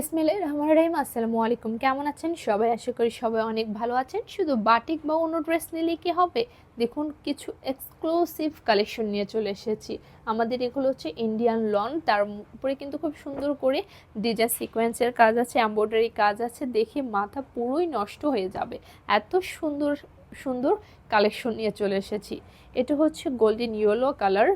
ইসমিল রহমান রহিম, আসসালামু আলাইকুম। কেমন আছেন? সবাই আশা করি সবাই অনেক ভালো আছেন। শুধু বাটিক বা অন্য ড্রেস নিলেই কি হবে? দেখুন, কিছু এক্সক্লুসিভ কালেকশন নিয়ে চলে এসেছি। আমাদের এগুলো হচ্ছে ইন্ডিয়ান লন তার উপরে কিন্তু খুব সুন্দর করে ডিজাইন সিকোয়েন্সের কাজ আছে এম্ব্রয়ডারি কাজ আছে। দেখে মাথা পুরোই নষ্ট হয়ে যাবে। এত সুন্দর সুন্দর কালেকশন নিয়ে চলে এসেছি। এটা হচ্ছে গোল্ডেন ইয়েলো কালার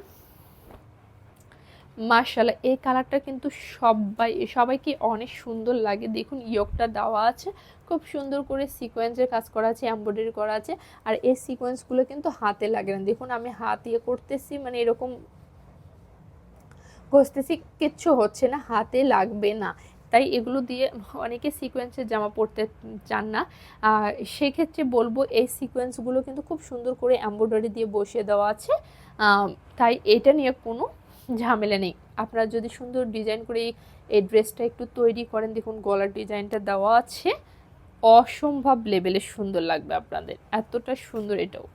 মার্শাল্লাহ এই কালারটা কিন্তু সবাই সবাইকে অনেক সুন্দর লাগে। দেখুন ইয়কটা দেওয়া আছে। খুব সুন্দর করে সিকোয়েন্সের কাজ করা আছে এমব্রয়ডারি করা আছে। আর এই সিকোয়েন্সগুলো কিন্তু হাতে লাগে না। দেখুন, আমি হাত ইয়ে করতেছি মানে এরকম ঘষতেছি, কিচ্ছু হচ্ছে না, হাতে লাগবে না। তাই এগুলো দিয়ে অনেকে সিকোয়েন্সের জামা পরতে চান না। সেক্ষেত্রে বলব, এই সিকোয়েন্সগুলো কিন্তু খুব সুন্দর করে এমব্রয়ডারি দিয়ে বসিয়ে দেওয়া আছে। তাই এটা নিয়ে কোনো ঝামেলা নেই। আপনারা যদি সুন্দর ডিজাইন করে এই ড্রেসটা একটু তৈরি করেন, দেখুন গলার ডিজাইনটা দেওয়া আছে। অসম্ভব লেভেলের সুন্দর লাগবে আপনাদের। এতটা সুন্দর এটাও।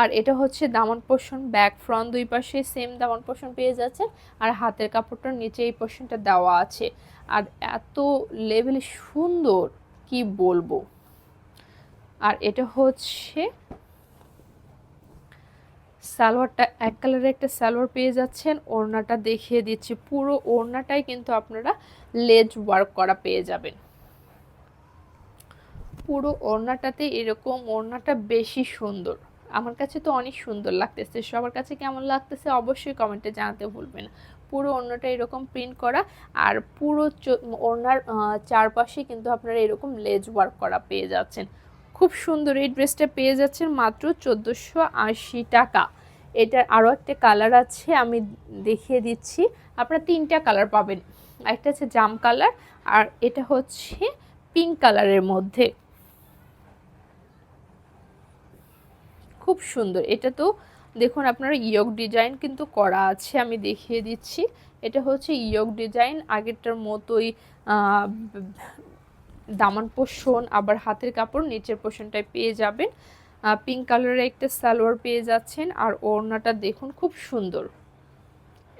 আর এটা হচ্ছে দামন পোষণ ব্যাক ফ্রন্ট দুই পাশে সেম দামন পোষণ পেয়ে যাচ্ছে আর হাতের কাপড়টার নিচে এই পোষণটা দেওয়া আছে। আর এত লেভেলে সুন্দর, কি বলব? আর এটা হচ্ছে সালোয়ারটা এক কালারের একটা সালোয়ার পেয়ে যাচ্ছেন। ওড়নাটা দেখিয়ে দিচ্ছি। পুরো ওড়নাটাই কিন্তু আপনারা লেজ ওয়ার্ক করা পেয়ে যাবেন। পুরো ওড়নাটাতে এরকম ওড়নাটা বেশি সুন্দর। আমার কাছে তো অনেক সুন্দর লাগতেছে। সবার কাছে কেমন লাগতেছে অবশ্যই কমেন্টে জানাতে ভুলবেন পুরো ওড়নাটা এরকম প্রিন্ট করা আর পুরো ওড়নার চারপাশে কিন্তু আপনারা এরকম লেজ ওয়ার্ক করা পেয়ে যাচ্ছেন। খুব সুন্দর এই ড্রেসটা পেয়ে যাচ্ছেন মাত্র চোদ্দোশো টাকা। এটার আরও একটা কালার আছে, আমি দেখিয়ে দিচ্ছি। আপনারা তিনটা কালার পাবেন। একটা হচ্ছে জাম কালার আর এটা হচ্ছে পিঙ্ক কালারের মধ্যে। খুব সুন্দর। এটা তো দেখুন আপনার ইয়ক ডিজাইন কিন্তু করা আছে, আমি দেখিয়ে দিচ্ছি। এটা হচ্ছে ইয়ক ডিজাইন, আগেরটার মতোই দামান পোষণ, আবার হাতের কাপড় নিচের পোষণটায় পেয়ে যাবেন। পিঙ্ক কালারের একটা সালোয়ার পেয়ে যাচ্ছেন আর ওড়নাটা দেখুন খুব সুন্দর।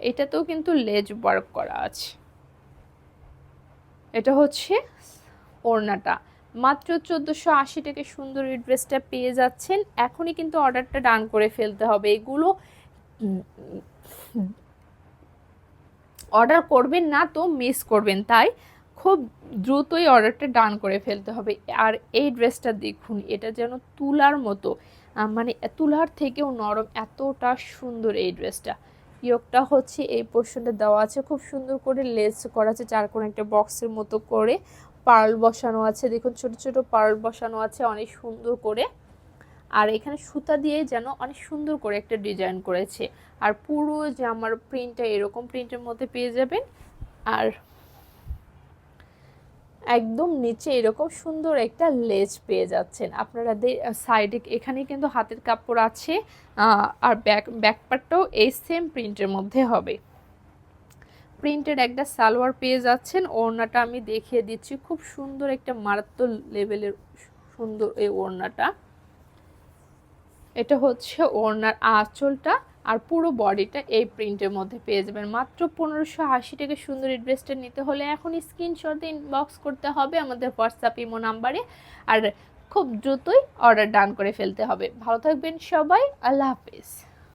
এটাতেও কিন্তু লেজ ওয়ার্ক করা আছে। এটা হচ্ছে ওড়নাটা। মাত্র চোদ্দোশো আশি টাকা সুন্দর এই ড্রেসটা পেয়ে যাচ্ছেন। এখনই কিন্তু অর্ডারটা ডান করে ফেলতে হবে। এগুলো অর্ডার করবেন না তো মিস করবেন। তাই খুব দ্রুতই অর্ডারটা ডান করে ফেলতে হবে। আর এই ড্রেসটা দেখুন, এটা যেন তুলার মতো মানে তুলার থেকেও নরম, এতটা সুন্দর এই ড্রেসটা ইয়োগটা হচ্ছে এই পোর্শনটা দেওয়া আছে, খুব সুন্দর করে লেস করা আছে চার কোনো একটা বক্সের মতো করে পার্ল বসানো আছে। দেখুন, ছোট ছোট পার্ল বসানো আছে, অনেক সুন্দর করে। আর এখানে সুতা দিয়ে যেন অনেক সুন্দর করে একটা ডিজাইন করেছে। আর পুরো যে আমার প্রিন্টটা এরকম প্রিন্টের মধ্যে পেয়ে যাবেন। আর একদম নিচে এরকম সুন্দর একটা লেজ পেয়ে যাচ্ছেন। আপনারা সাইডে এখানে কিন্তু হাতের কাপড় আছে আর ব্যাক ব্যাকপারটাও এই সেম প্রিন্টের মধ্যে হবে। প্রিন্টের একটা সালোয়ার পেয়ে যাচ্ছেন। ওড়নাটা আমি দেখিয়ে দিচ্ছি। খুব সুন্দর একটা মারাত্মক লেভেলের সুন্দর এই ওড়নাটা। এটা হচ্ছে ওড়নার আঁচলটা। আর পুরো বডিটা এই প্রিন্টের মধ্যে পেয়ে যাবেন। মাত্র পনেরোশো আশি টাকা সুন্দর ড্রেসটা নিতে হলে এখন স্ক্রিনশট ইনবক্স করতে হবে আমাদের হোয়াটসঅ্যাপ ইমো নাম্বারে আর খুব দ্রুতই অর্ডার ডান করে ফেলতে হবে। ভালো থাকবেন সবাই। আল্লাহ হাফিজ।